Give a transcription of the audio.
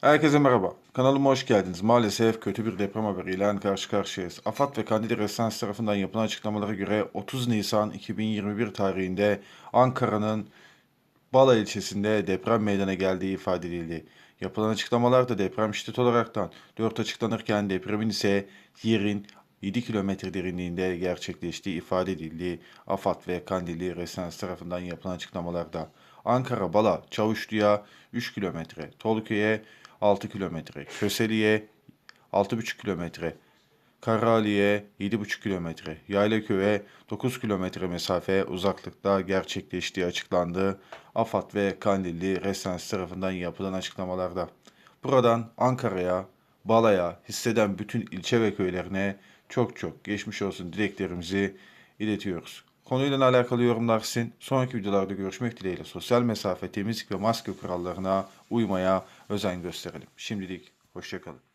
Herkese merhaba. Kanalıma hoş geldiniz. Maalesef kötü bir deprem haberiyle karşı karşıyayız. AFAD ve Kandili Residence tarafından yapılan açıklamalara göre 30 Nisan 2021 tarihinde Ankara'nın Bala ilçesinde deprem meydana geldiği ifade edildi. Yapılan açıklamalarda deprem şiddet olaraktan 4 açıklanırken depremin ise yerin 7 kilometre derinliğinde gerçekleştiği ifade edildi. AFAD ve Kandilli Residence tarafından yapılan açıklamalarda. Ankara Bala Çavuşlu'ya 3 kilometre, Tolköy'e 6 kilometre, Köseli'ye 6,5 kilometre, Karali'ye 7,5 kilometre, Yaylaköy'e 9 kilometre mesafe uzaklıkta gerçekleştiği açıklandı. AFAD ve Kandilli Residence tarafından yapılan açıklamalarda. Buradan Ankara'ya, Bala'ya hisseden bütün ilçe ve köylerine çok çok geçmiş olsun dileklerimizi iletiyoruz. Konuyla alakalı yorumlar sizin. Sonraki videolarda görüşmek dileğiyle sosyal mesafe, temizlik ve maske kurallarına uymaya özen gösterelim. Şimdilik hoşçakalın.